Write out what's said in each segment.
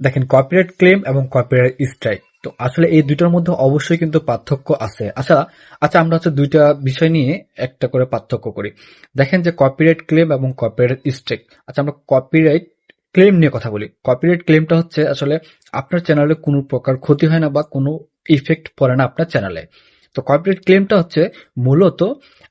দেখেন copyright claim এবং copyright strike তো আসলে এই দুইটার মধ্যে অবশ্যই কিন্তু পার্থক্য আছে। আচ্ছা আচ্ছা আমরা হচ্ছে দুইটা বিষয় নিয়ে একটা করে পার্থক্য করি। দেখেন যে কপিরাইট ক্লেম এবং কপিরাইট স্ট্রাইক আচ্ছা আমরা কপিরাইট ক্লেম নিয়ে কথা বলি। কপিরাইট ক্লেমটা হচ্ছে আসলে আপনার চ্যানেলে কোনো প্রকার ক্ষতি হয় না বা কোনো ইফেক্ট পড়ে না আপনার চ্যানেলে তো কপিরাইট ক্লেমটা হচ্ছে মূলত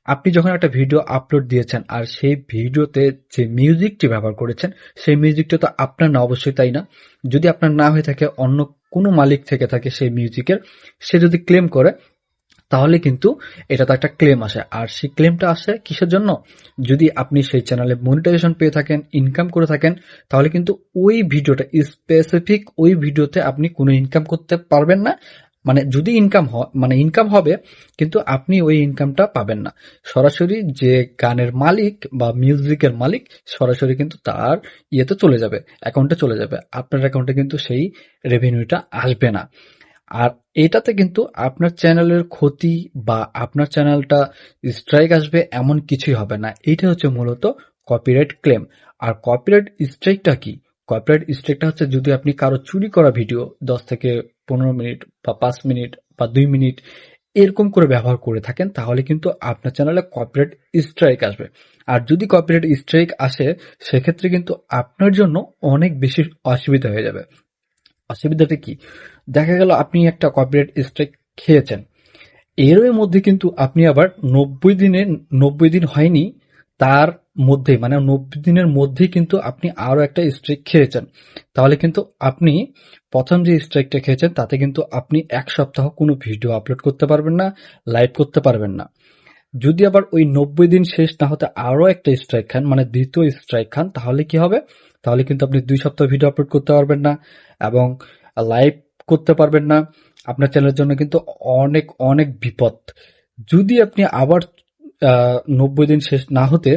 আপনি যখন একটা ভিডিও আপলোড দিয়েছেন আর সেই ভিডিওতে যে মিউজিকটি ব্যবহার করেছেন, সেই মিউজিকটা তো আপনার না, অবশ্যই তাই না? যদি আপনার না হয়ে থাকে, অন্য কোনো মালিক থেকে থাকে সেই মিউজিকের সে যদি ক্লেম করে, তাহলে কিন্তু এটা তো একটা ক্লেম আসে। আর সেই ক্লেমটা আসে কিসের জন্য? যদি আপনি সেই চ্যানেলে মনিটাইজেশন পেয়ে থাকেন ইনকাম করে থাকেন, তাহলে কিন্তু ওই ভিডিওটা স্পেসিফিক ওই ভিডিওতে আপনি কোনো ইনকাম করতে পারবেন না। মানে যদি ইনকাম হয় মানে ইনকাম হবে, কিন্তু আপনি ওই ইনকামটা পাবেন না। সরাসরি যে গানের মালিক বা মিউজিকের মালিক, সরাসরি কিন্তু তার ইয়েতে চলে যাবে অ্যাকাউন্টে চলে যাবে। আপনার অ্যাকাউন্টে কিন্তু সেই রেভিনিউটা আসবে না। আর এটাতে কিন্তু আপনার চ্যানেলের ক্ষতি বা আপনার চ্যানেলটা স্ট্রাইক আসবে এমন কিছুই হবে না। এইটা হচ্ছে মূলত কপিরাইট ক্লেম আর কপিরাইট স্ট্রাইকটা কি? কপিরাইট স্ট্রাইকটা হচ্ছে যদি আপনি কারও চুরি করা ভিডিও দশ থেকে পনেরো মিনিট বা পাঁচ মিনিট বা দুই মিনিট এরকম করে ব্যবহার করে থাকেন, তাহলে কিন্তু আপনার চ্যানেলে কপিরাইট স্ট্রাইক আসবে। আর যদি কপিরাইট স্ট্রাইক আসে, সেক্ষেত্রে কিন্তু আপনার জন্য অনেক বেশি অসুবিধা হয়ে যাবে। অসুবিধাটা কি? দেখা গেল আপনি একটা কপিরাইট স্ট্রাইক খেয়েছেন। এরই মধ্যে কিন্তু আপনি আবার নব্বই দিনে নব্বই দিন হয়নি, তার মধ্যে মানে নব্বই দিনের মধ্যেই কিন্তু আপনি আরও একটা স্ট্রাইক খেয়েছেন। তাহলে কিন্তু আপনি প্রথম যে স্ট্রাইকটা খেয়েছেন, তাতে কিন্তু আপনি এক সপ্তাহ কোনো ভিডিও আপলোড করতে পারবেন না লাইভ করতে পারবেন না। যদি আবার ওই নব্বই দিন শেষ না হতে আরও একটা স্ট্রাইক খান মানে দ্বিতীয় স্ট্রাইক খান, তাহলে কি হবে? তাহলে কিন্তু আপনি দুই সপ্তাহ ভিডিও আপলোড করতে পারবেন না এবং লাইভ করতে পারবেন না। আপনার চ্যানেলের জন্য কিন্তু অনেক অনেক বিপদ। যদি আপনি আবার নব্বই দিন শেষ না হতে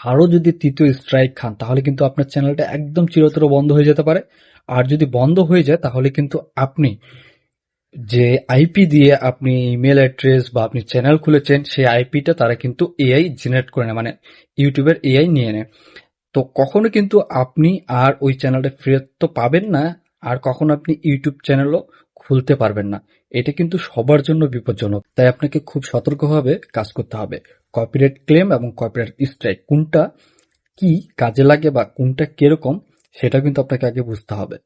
আরও যদি তৃতীয় স্ট্রাইক খান, তাহলে কিন্তু আপনার চ্যানেলটা একদম চিরতর বন্ধ হয়ে যেতে পারে। আর যদি বন্ধ হয়ে যায়, তাহলে কিন্তু আপনি যে আইপি দিয়ে আপনি ইমেল অ্যাড্রেস বা আপনি চ্যানেল খুলেছেন, সেই আইপিটা তারা কিন্তু এআই জেনারেট করে নেয় মানে ইউটিউবের এআই নিয়ে নেয়। তো কখনো কিন্তু আপনি আর ওই চ্যানেলটা ফেরত তো পাবেন না, আর কখনো আপনি ইউটিউব চ্যানেলও খুলতে পারবেন না। এটা কিন্তু সবার জন্য বিপজ্জনক। তাই আপনাকে খুব সতর্কভাবে কাজ করতে হবে। কপিরাইট ক্লেম এবং কপিরাইট স্ট্রাইক কোনটা কি কাজে লাগে বা কোনটা কীরকম সেটা কিন্তু আপনাকে আগে বুঝতে হবে।